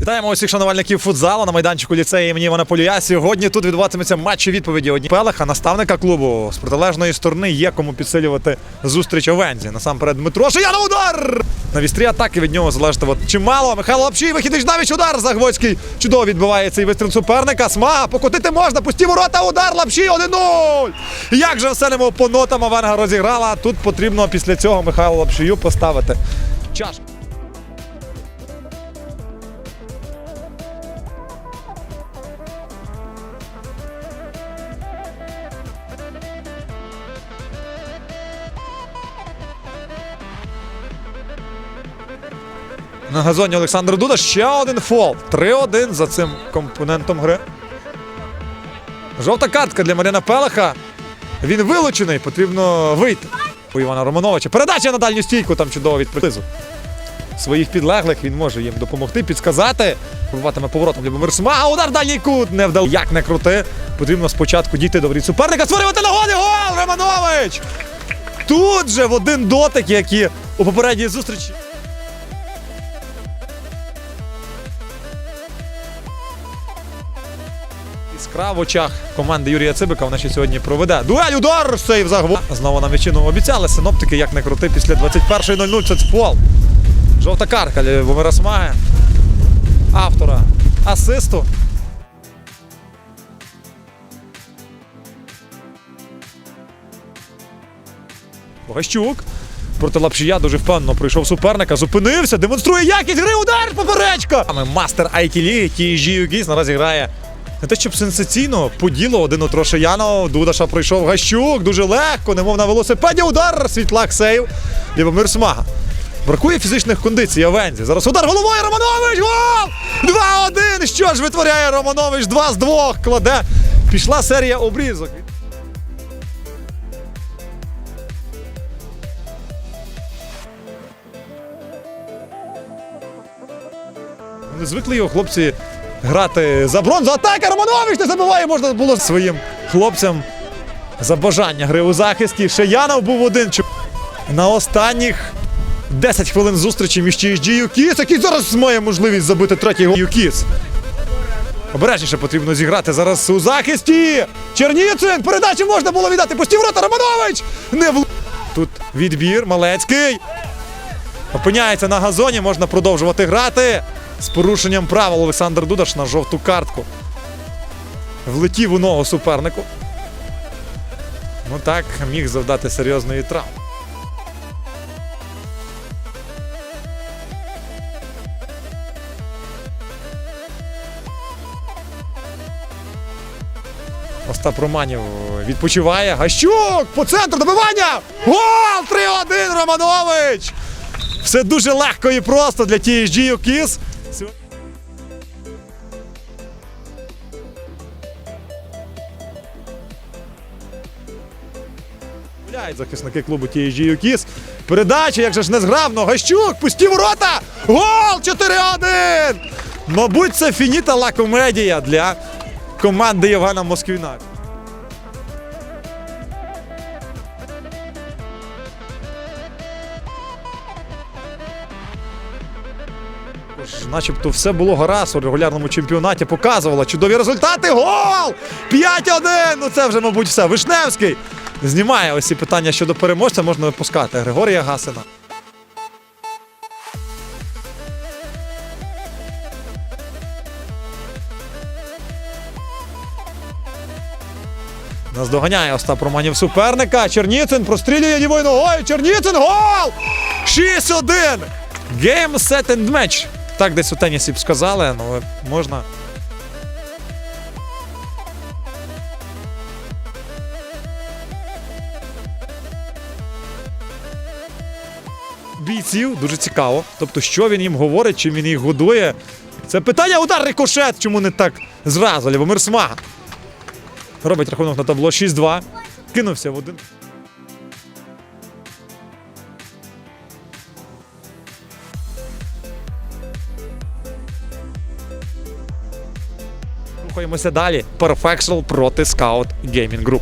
Вітаємо усіх шанувальників футзалу на майданчику ліцею імені Івана Полія. Сьогодні тут відбуватиметься матчі відповіді одні Пелеха, наставника клубу. З протилежної сторони є кому підсилювати зустріч Овензі. Насамперед Дмитро Шияна удар! На вістрі атаки від нього залежить от чимало. Михайло Лапшій, вихідний навіть удар. Загвоцький чудово відбиває цей вистріл суперника. Смага, покотити можна, пусті ворота, удар, Лапшій 1-0! Як же все немов по нотам Авенга розіграла. Тут потрібно після цього Михайлу Лапшію поставити чашку. На газоні Олександр Дуда ще один фол. 3-1 за цим компонентом гри. Жовта картка для Маріна Пелеха. Він вилучений, потрібно вийти. У Івана Романовича. Передача на дальню стійку, там чудово від притизу. Своїх підлеглих він може їм допомогти, підсказати. Пробуватиме поворотом Любомир Смага. Удар в дальній кут не вдав. Як не крути. Потрібно спочатку дійти до воріт суперника. Створювати нагоди. Гол! Романович! Тут же в один дотик, як і у попередній зустрічі. Іскра в очах команди Юрія Цибика вона ще сьогодні проведе. Дуель удар! Сейв загво. Знову на вечину обіцяли синоптики, як не крути після 21.00 це фол. Жовта карка Любомира Смаги. Автора асисту. Гащук. Проти Лапшія дуже впевнено пройшов суперника, зупинився, демонструє якість гри, удар, поперечка! Мастер Айкілі, Кіжі Юкіс наразі грає не те, щоб сенсаційно, по ділу один у Трошияно, Дудаша пройшов Гащук, дуже легко, немов на велосипеді, удар, світлак сейв, Любомир Смага. Бракує фізичних кондицій Авензі. Зараз удар головою Романович! Гол! 2-1! Що ж витворяє Романович? 2 з 2 кладе. Пішла серія обрізок. Не звикли його хлопці грати за бронзу. Атака Романович не забиває, можна було своїм хлопцям за бажання гри у захисті. Шеянов був один. На останніх 10 хвилин зустрічі між TSG і Юкіс, який зараз має можливість забити третій гол Юкіс. Обережніше потрібно зіграти зараз у захисті. Черніцин, передачу можна було віддати. Пусті ворота, Романович! Не в... Тут відбір, Малецький. Опиняється на газоні, можна продовжувати грати. З порушенням правил Олександр Дудаш на жовту картку. Влетів у ногу супернику. Ну так, міг завдати серйозної травми. Остап Романів відпочиває. Гащук по центру добивання! Гол! 3-1 Романович! Все дуже легко і просто для TSG Юкіс. Гуляють захисники клубу TSG Юкіс. Передача, як же ж незгравно. Гащук, пусті ворота! Гол! 4-1! Мабуть, це фініта ла комедія для команди Євгена Москвіна. Начебто все було гаразд у регулярному чемпіонаті. Показувала чудові результати. Гол! 5-1! Ну це вже, мабуть, все. Вишневський знімає ось ці питання щодо переможця. Можна випускати Григорія Гасина. Наздоганяє Остап Романів суперника. Черніцин прострілює лівою ногою. Черніцин гол! 6-1! Game, set and match. Так десь у тенісі б сказали, ну можна. Бійців дуже цікаво. Тобто, що він їм говорить, чим він їх годує. Це питання удар рикошет, чому не так зразу? Любомир Смага. Робить рахунок на табло 6-2. Кинувся в один. Рухаємося далі. Perfectional проти Scout Gaming Group.